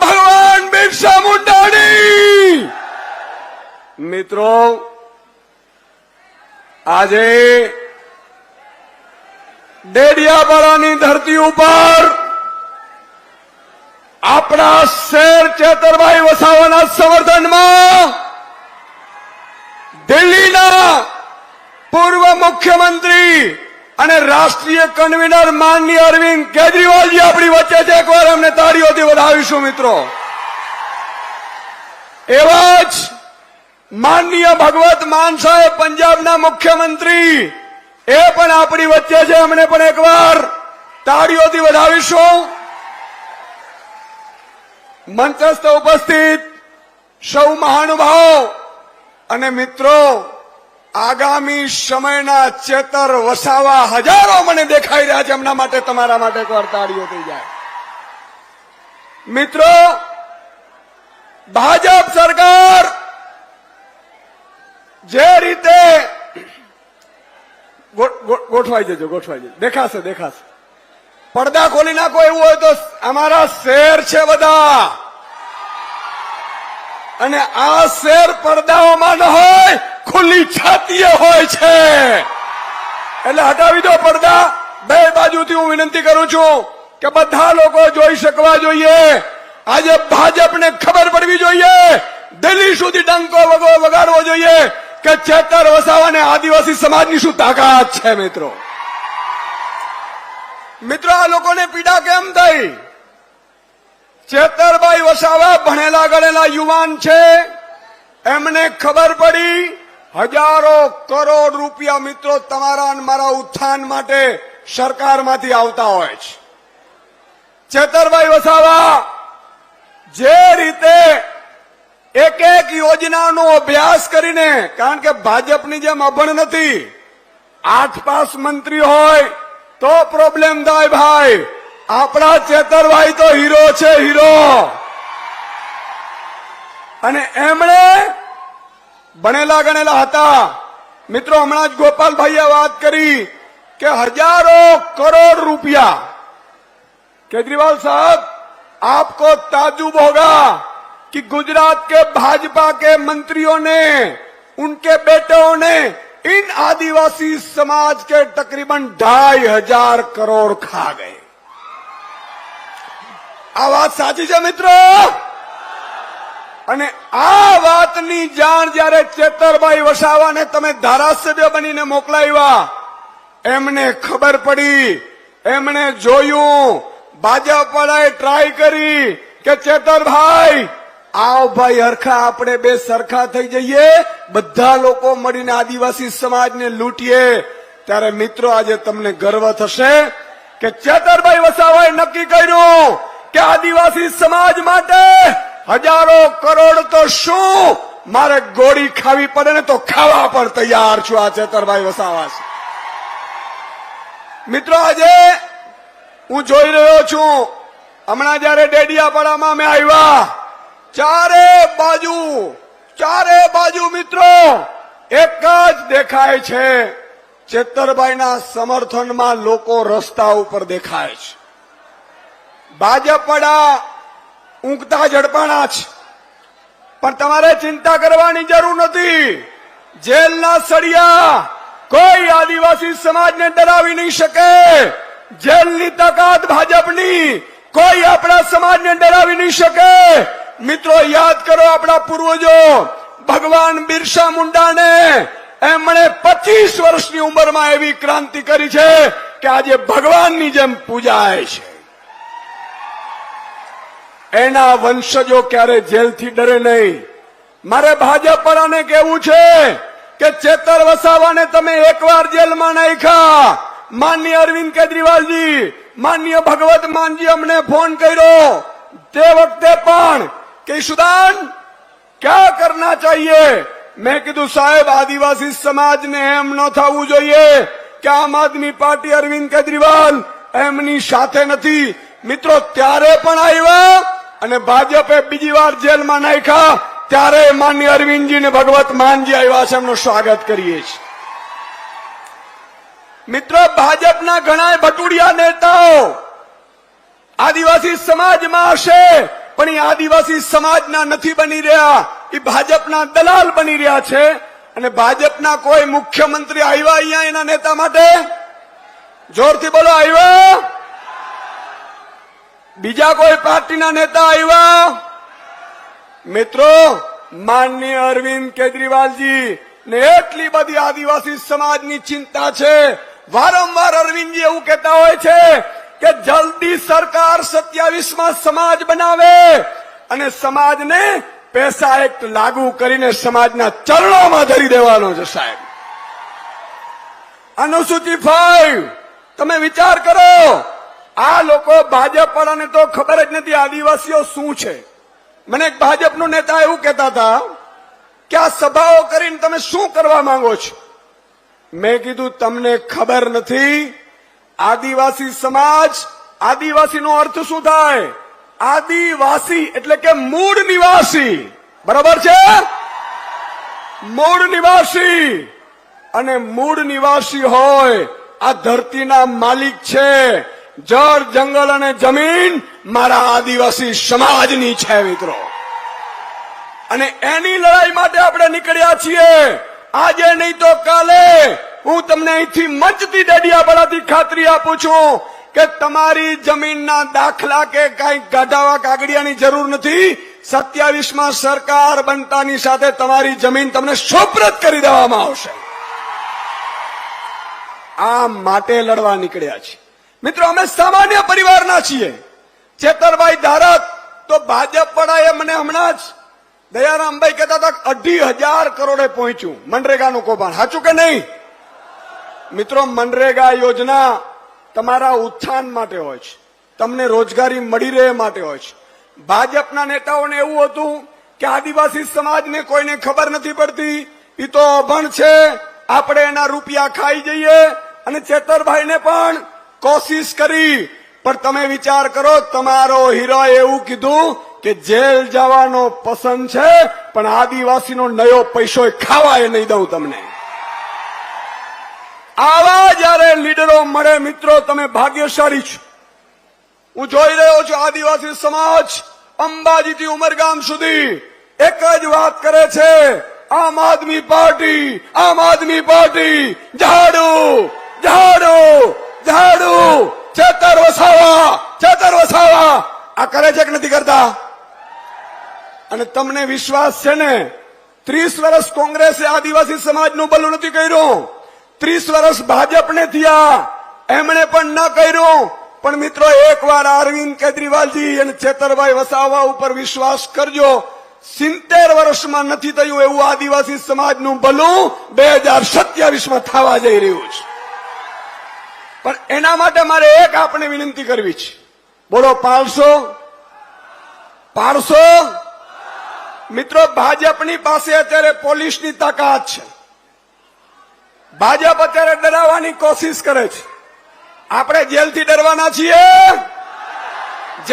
ભગવાન! બિરસા મુંડાની મિત્રો, આજે ડેડિયાપાડાની ધરતી ઉપર આપણા શેર ચેતરભાઈ વસાવાના સમર્થનમાં દિલ્હીના પૂર્વ મુખ્યમંત્રી અને રાષ્ટ્રીય કન્વીનર માનનીય અરવિંદ કેજરીવાલજી આપણી વચ્ચે છે. એકવાર અમને તાળીઓથી વધાવીશું, મિત્રો. એવા જ માનનીય ભગવત માન સાહેબ પંજાબના મુખ્યમંત્રી. એ પણ આપણી વચ્ચે છે. અમને પણ એકવાર તાળીઓથી વધાવીશું. મંચસ્થ ઉપસ્થિત સૌ મહાનુભાવ અને મિત્રો આગામી સમયના ચેતર વસાવા હજારો મને દેખાઈ રહ્યા છે. એમના માટે, તમારા માટે એકવાર થઈ જાય. મિત્રો, ભાજપ સરકાર જે રીતે ગોઠવાઈ જજો ગોઠવાઈ જજો. દેખાશે દેખાશે. પડદા ખોલી નાખો, એવું હોય તો અમારા શેર છે બધા. અને આ શેર પડદાઓમાં ન હોય. ખુલ્લી છાતીએ હોય છે. એટલે હટાવી દો પડદા. બે બાજુથી હું વિનંતી કરું છું કે બધા લોકો જોઈ શકવા જોઈએ. આજે ભાજપને ખબર પડવી જોઈએ. દિલ્હી સુધી ડંકો વગો વગાડવો જોઈએ કે ચેતર વસાવાને આદિવાસી સમાજની શું તાકાત છે મિત્રો? મિત્રો, આ લોકોને પીડા કેમ થઈ? ચેતરભાઈ વસાવા ભણેલા ગણેલા યુવાન છે. એમને ખબર પડી હજારો કરોડ રૂપિયા મિત્રો તમારા મારા ઉત્થાન માટે સરકારમાંથી આવતા હોય છે. ચેતરભાઈ વસાવા, જે રીતે એક એક યોજનાનો અભ્યાસ કરીને, કારણ કે ભાજપની જેમ અભણ નથી, આઠ પાસ મંત્રી હોય તો પ્રોબ્લેમ થાય ભાઈ. આપણા ચેતરભાઈ તો હીરો છે, હીરો. અને એમણે ભણેલા ગણેલા હતા મિત્રો હમણાં જ ગોપાલભાઈએ વાત કરી કે હજારો કરોડ રૂપિયા केजरीवाल साहब आपको ताजुब होगा कि गुजरात के भाजपा के मंत्रियों ने उनके बेटों ने इन आदिवासी समाज के तकरीबन ढाई हजार करोड़ खा गए આ વાત સાચી છે મિત્રો અને આ વાતની જાણ જ્યારે ચેતરભાઈ વસાવાને તમે ધારાસભ્ય બનીને મોકલાવ્યા, એમને ખબર પડી, એમણે જોયું ભાજપવાળાએ ટ્રાય કરી કે ચેતરભાઈ, આવ ભાઈ હરખા આપણે બે સરખા થઈ જઈએ, બધા લોકો મળીને આદિવાસી સમાજને લૂંટીએ. ત્યારે મિત્રો, આજે તમને ગર્વ થશે કે ચેતરભાઈ વસાવાએ નક્કી કર્યું કે આદિવાસી સમાજ માટે હજારો કરોડ તો શું? મારે ગોળી ખાવી પડે ને તો ખાવા પણ તૈયાર છું આ ચેતરભાઈ વસાવા મિત્રો, આજે હું જોઈ રહ્યો છું, હમણાં જયારે ડેડિયાપાડામાં અમે આવ્યા, ચારે બાજુ ચારે બાજુ મિત્રો, એક જ દેખાય છે, ચેતરભાઈના સમર્થનમાં લોકો રસ્તા ઉપર દેખાય છે. ભાજપડા ઊંઘતા ઝડપાણા છે પણ તમારે ચિંતા કરવાની જરૂર નથી. જેલના સળિયા કોઈ આદિવાસી સમાજને ડરાવી નહીં શકે. જેલની તાકાત ભાજપની કોઈ આપણા સમાજને ડરાવી નહીં શકે. મિત્રો, યાદ કરો આપણા પૂર્વજો ભગવાન બિરસા મુંડાને એમણે પચીસ વર્ષની ઉંમરમાં એવી ક્રાંતિ કરી છે કે આજે ભગવાનની જેમ પૂજાય છે. એના વંશજો ક્યારે જેલથી ડરે નહીં. મારે ભાજપવાળાને કેવું છે કે ચેતર વસાવાને તમે એકવાર જેલમાં નાખ્યા. માન્ય અરવિંદ કેજરીવાલજી માન્ય ભગવત માનજી અમને ફોન કર્યો. તે વખતે પણ કેશુદાન ક્યાં કરના ચાહીએ? મેં કીધું, સાહેબ, આદિવાસી સમાજને એમ ન થવું જોઈએ કે આમ આદમી પાર્ટી અરવિંદ કેજરીવાલ એમની સાથે નથી. મિત્રો, ત્યારે પણ આવ્યા અને ભાજપે બીજી વાર જેલમાં નાખ્યા, ત્યારે માન્ય અરવિંદજી ને ભગવત માનજી આવ્યા છે, એમનું સ્વાગત કરીએ છીએ. મિત્રો, ભાજપના ઘણા ભટુડિયા નેતાઓ આદિવાસી સમાજમાં હશે, પણ એ આદિવાસી સમાજના નથી બની રહ્યા. એ ભાજપના દલાલ બની રહ્યા છે. અને ભાજપના કોઈ મુખ્યમંત્રી આવ્યા અહીંયા એના નેતા માટે? જોરથી બોલો, આવ્યા? બીજા કોઈ પાર્ટીના નેતા આવ્યા? મિત્રો, માનનીય અરવિંદ કેજરીવાલજી ને એટલી બધી આદિવાસી સમાજની ચિંતા છે. વારંવાર અરવિંદજી એવું કહેતા હોય છે કે જલ્દી સરકાર સત્યાવીસમાં સમાજ બનાવે અને સમાજને પૈસા એક્ટ લાગુ કરીને સમાજના ચરણોમાં ધરી દેવાનો છે સાહેબ. અનુસૂચિ ફાઈવ તમે વિચાર કરો આ લોકો ભાજપ વાળાને તો ખબર જ નથી આદિવાસીઓ શું છે. મને એક ભાજપનો નેતા એવું કહેતા હતા કે આ સભાઓ કરીને તમે શું કરવા માંગો છો? મેં કીધું, તમને ખબર નથી, આદિવાસી સમાજ, આદિવાસીનો અર્થ શું થાય? આદિવાસી એટલે કે મૂળ નિવાસી. બરાબર છે? મૂળ નિવાસી. અને મૂળ નિવાસી હોય, આ ધરતીના માલિક છે. જળ, જંગલ અને જમીન મારા આદિવાસી સમાજની છે, મિત્રો. અને એની લડાઈ માટે આપણે નીકળ્યા છીએ. આજે નહીં તો કાલે હું તમને અહીંથી મંચથી ડેડિયાપાડાથી ખાતરી આપું છું કે તમારી જમીનના દાખલા કે કઈ કાઢાવા કાગડિયાની જરૂર નથી. સત્યાવીસમાં સરકાર બનતાની સાથે તમારી જમીન તમને સુપ્રત કરી દેવામાં આવશે. આ માટે લડવા નીકળ્યા છે મિત્રો, અમે સામાન્ય પરિવારના છીએ. ચેતરભાઈ ધારક, તો ભાજપ વાળાએ મને હમણાં જ દયારામભાઈ કહેતા હતા અઢી હજાર કરોડે પહોંચ્યું મનરેગાનું કૌભાંડ. સાચું કે નહીં? મિત્રો, મનરેગા યોજના તમારા ઉત્થાન માટે હોય છે. તમને રોજગારી મળી રહે માટે હોય છે. ભાજપના નેતાઓને એવું હતું કે આદિવાસી સમાજને કોઈને ખબર નથી પડતી. એ તો અભણ છે. આપણે એના રૂપિયા ખાઈ જઈએ અને ચેતરભાઈને પણ કોશિશ કરી, પણ તમે વિચાર કરો, તમારો હીરો એવું કીધું કે જેલ જવાનો પસંદ છે, પણ આદિવાસીનો નયો પૈસો ખાવા એ નહીં દઉં તમને. આવા જયારે લીડરો મળે, મિત્રો, તમે ભાગ્યશાળી છો. હું જોઈ રહ્યો છું આદિવાસી સમાજ અંબાજીથી ઉમરગામ સુધી એક જ વાત કરે છે, આમ આદમી પાર્ટી, આમ આદમી પાર્ટી, ઝાડુ ઝાડુ. ઝાડુ! ચેતર વસાવા! ચેતર વસાવા! આ કરે છે કે નથી કરતા? અને તમને વિશ્વાસ છે ને? ત્રીસ વર્ષ કોંગ્રેસે આદિવાસી સમાજનું ભલું નથી કર્યું. ત્રીસ વર્ષ ભાજપને થયા. એમણે પણ ન કર્યું. પણ મિત્રો, એકવાર અરવિંદ કેજરીવાલજી અને ચેતરભાઈ વસાવા ઉપર વિશ્વાસ કરજો. સિત્તેર વર્ષમાં નથી થયું એવું આદિવાસી સમાજનું ભલું. બે હજાર સત્યાવીસમાં થવા જઈ રહ્યું છે. પણ એના માટે મારે એક આપણે વિનંતી કરવી છે. બોલો પાડશો પાડશો મિત્રો, ભાજપની પાસે અત્યારે પોલીસની તાકાત છે. ભાજપ અત્યારે ડરાવવાની કોશિશ કરે છે. આપણે જેલથી ડરવાના છીએ.